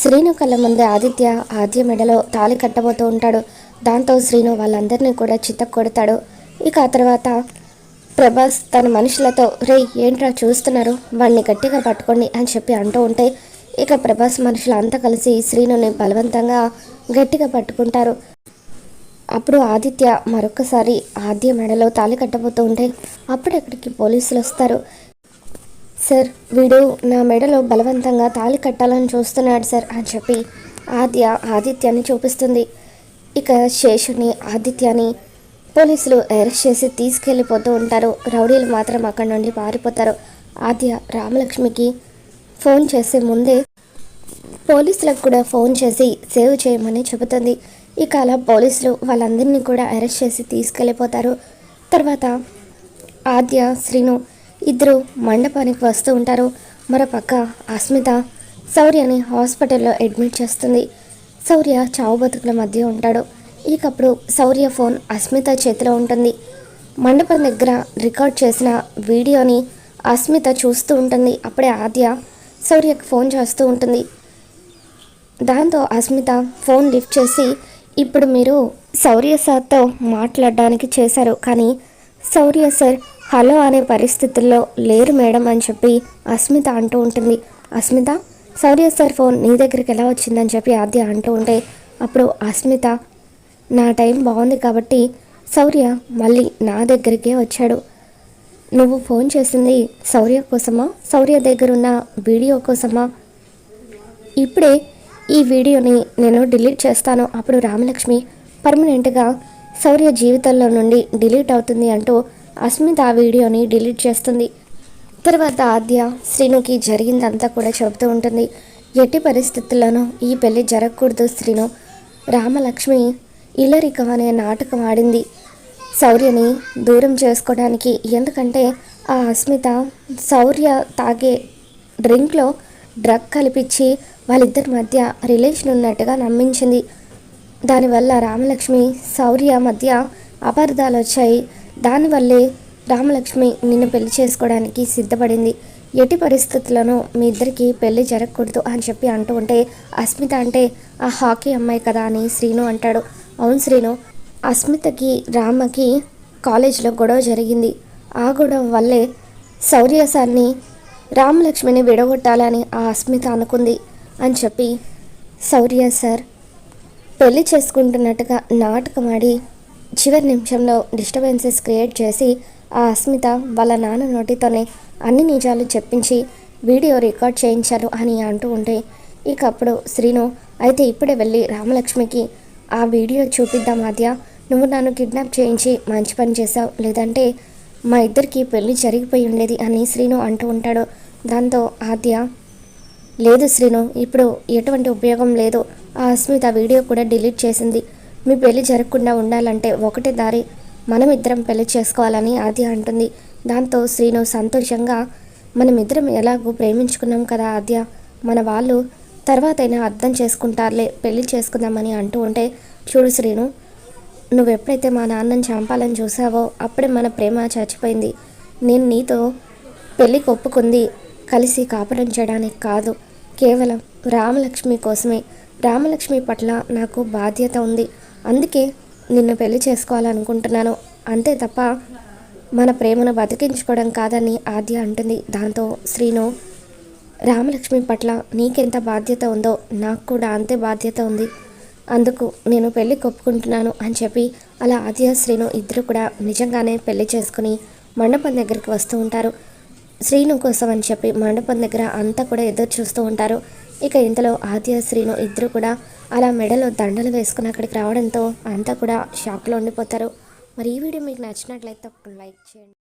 శ్రీను కళ్ళ ముందే ఆదిత్య ఆద్య మెడలో తాళి కట్టబోతూ ఉంటాడు. దాంతో శ్రీను వాళ్ళందరినీ కూడా చిత్త కొడతాడు ఇక ఆ తర్వాత ప్రభాస్ తన మనుషులతో రే ఏంట్రా చూస్తున్నారు? వాడిని గట్టిగా పట్టుకోండి అని చెప్పి అంటూ ఉంటే ఇక ప్రభాస్ మనుషులు అంతా కలిసి శ్రీనుని బలవంతంగా గట్టిగా పట్టుకుంటారు. అప్పుడు ఆదిత్య మరొకసారి ఆద్య మెడలో తాళి కట్టబోతూ ఉంటే అప్పుడక్కడికి పోలీసులు వస్తారు సార్ వీడు నా మెడలో బలవంతంగా తాళి కట్టాలని చూస్తున్నాడు సార్ అని చెప్పి ఆద్య ఆదిత్యాన్ని చూపిస్తుంది. ఇక శేషుని ఆదిత్యాని పోలీసులు అరెస్ట్ చేసి తీసుకెళ్ళిపోతూ ఉంటారు. రౌడీలు మాత్రం అక్కడి నుండి పారిపోతారు. ఆద్య రామలక్ష్మికి ఫోన్ చేసే ముందే పోలీసులకు కూడా ఫోన్ చేసి సేవ్ చేయమని చెబుతుంది. ఇక అలా పోలీసులు వాళ్ళందరినీ కూడా అరెస్ట్ చేసి తీసుకెళ్ళిపోతారు. తర్వాత ఆద్య శ్రీను ఇద్దరు మండపానికి వస్తూ ఉంటారు. మరోపక్క అస్మిత శౌర్యని హాస్పిటల్లో అడ్మిట్ చేస్తుంది. శౌర్య చావు బతుకుల మధ్య ఉంటాడు. ఇకప్పుడు శౌర్య ఫోన్ అస్మిత చేతిలో ఉంటుంది. మండపం దగ్గర రికార్డ్ చేసిన వీడియోని అస్మిత చూస్తూ ఉంటుంది. అప్పుడే ఆద్య శౌర్యకు ఫోన్ చేస్తూ ఉంటుంది. దాంతో అస్మిత ఫోన్ లిఫ్ట్ చేసి ఇప్పుడు మీరు శౌర్య సార్తో మాట్లాడడానికి చేశారు. కానీ శౌర్య సార్ హలో అనే పరిస్థితుల్లో లేరు మేడం అని చెప్పి అస్మిత అంటూ ఉంటుంది. అస్మిత సౌర్య సార్ ఫోన్ నీ దగ్గరికి ఎలా వచ్చిందని చెప్పి ఆద్య అంటూ ఉంటే అప్పుడు అస్మిత నా టైం బాగుంది కాబట్టి సౌర్య మళ్ళీ నా దగ్గరికే వచ్చాడు. నువ్వు ఫోన్ చేసింది సౌర్య కోసమా? సౌర్య దగ్గర ఉన్న వీడియో కోసమా? ఇప్పుడే ఈ వీడియోని నేను డిలీట్ చేస్తాను. అప్పుడు రామలక్ష్మి పర్మనెంట్గా సౌర్య జీవితంలో నుండి డిలీట్ అవుతుంది అంటూ అస్మిత ఆ వీడియోని డిలీట్ చేస్తుంది. తర్వాత ఆద్య శ్రీనుకి జరిగిందంతా కూడా చెబుతూ ఉంటుంది. ఎట్టి పరిస్థితుల్లోనూ ఈ పెళ్ళి జరగకూడదు శ్రీను. రామలక్ష్మి ఇలరికం అనే నాటకం ఆడింది. శౌర్యని దూరం చేసుకోవడానికి ఎందుకంటే ఆ అస్మిత శౌర్య తాగే డ్రింక్లో డ్రగ్ కలిపించి వాళ్ళిద్దరి మధ్య రిలేషన్ ఉన్నట్టుగా నమ్మించింది. దానివల్ల రామలక్ష్మి శౌర్య మధ్య అపార్థాలు వచ్చాయి దానివల్లే రామలక్ష్మి నిన్ను పెళ్ళి చేసుకోవడానికి సిద్ధపడింది. ఎట్టి పరిస్థితుల్లోనూ మీ ఇద్దరికి పెళ్ళి జరగకూడదు అని చెప్పి అంటూ ఉంటే అస్మిత అంటే ఆ హాకీ అమ్మాయి కదా అని శ్రీను అంటాడు. అవును శ్రీను అస్మితకి రామకి కాలేజీలో గొడవ జరిగింది. ఆ గొడవ వల్లే శౌర్య సార్ని రామలక్ష్మిని విడగొట్టాలని ఆ అస్మిత అనుకుంది అని చెప్పి శౌర్య సార్ పెళ్ళి చేసుకుంటున్నట్టుగా నాటకం చివరి నిమిషంలో డిస్టర్బెన్సెస్ క్రియేట్ చేసి ఆ అస్మిత వాళ్ళ నాన్న నోటితోనే అన్ని నిజాలు చెప్పించి వీడియో రికార్డ్ చేయించారు అని అంటూ ఉంటే ఇక అప్పుడు శ్రీను అయితే ఇప్పుడే వెళ్ళి రామలక్ష్మికి ఆ వీడియో చూపిద్దాం ఆద్య. నువ్వు నన్ను కిడ్నాప్ చేయించి మంచి పని చేసావు లేదంటే మా ఇద్దరికి పెళ్ళి జరిగిపోయి ఉండేది అని శ్రీను అంటూ ఉంటాడు. దాంతో ఆద్య లేదు శ్రీను ఇప్పుడు ఎటువంటి ఉపయోగం లేదు. ఆ అస్మిత వీడియో కూడా డిలీట్ చేసింది. మీ పెళ్ళి జరగకుండా ఉండాలంటే ఒకటే దారి మనమిద్దరం పెళ్ళి చేసుకోవాలని ఆద్య అంటుంది. దాంతో శ్రీను సంతోషంగా మనమిద్దరం ఎలాగూ ప్రేమించుకున్నాం కదా ఆద్య. మన వాళ్ళు తర్వాతైనా అర్థం చేసుకుంటారులే పెళ్ళి చేసుకుందామని అంటూ ఉంటే చూడు శ్రీను నువ్వు ఎప్పుడైతే మా నాన్నని చంపాలని చూసావో అప్పుడే మన ప్రేమ చచ్చిపోయింది. నేను నీతో పెళ్ళికి ఒప్పుకుంది కలిసి కాపురం చేయడానికి కాదు. కేవలం రామలక్ష్మి కోసమే. రామలక్ష్మి పట్ల నాకు బాధ్యత ఉంది. అందుకే నిన్ను పెళ్ళి చేసుకోవాలనుకుంటున్నాను. అంతే తప్ప మన ప్రేమను బతికించుకోవడం కాదని ఆద్య అంటుంది. దాంతో శ్రీను రామలక్ష్మి పట్ల నీకెంత బాధ్యత ఉందో నాకు కూడా అంతే బాధ్యత ఉంది. అందుకు నేను పెళ్ళి కొప్పుకుంటున్నాను అని చెప్పి అలా ఆద్య శ్రీను ఇద్దరు కూడా నిజంగానే పెళ్ళి చేసుకుని మండపం దగ్గరికి వస్తూ ఉంటారు. శ్రీను కోసం అని చెప్పి మండపం దగ్గర అంతా కూడా ఎదురు చూస్తూ ఉంటారు. ఇక ఇంతలో ఆద్య శ్రీను ఇద్దరు కూడా అలా మెడలో దండలు వేసుకుని అక్కడికి రావడంతో అంతా కూడా షాక్లో ఉండిపోతారు. మరి ఈ వీడియో మీకు నచ్చినట్లయితే ఒక లైక్ చేయండి.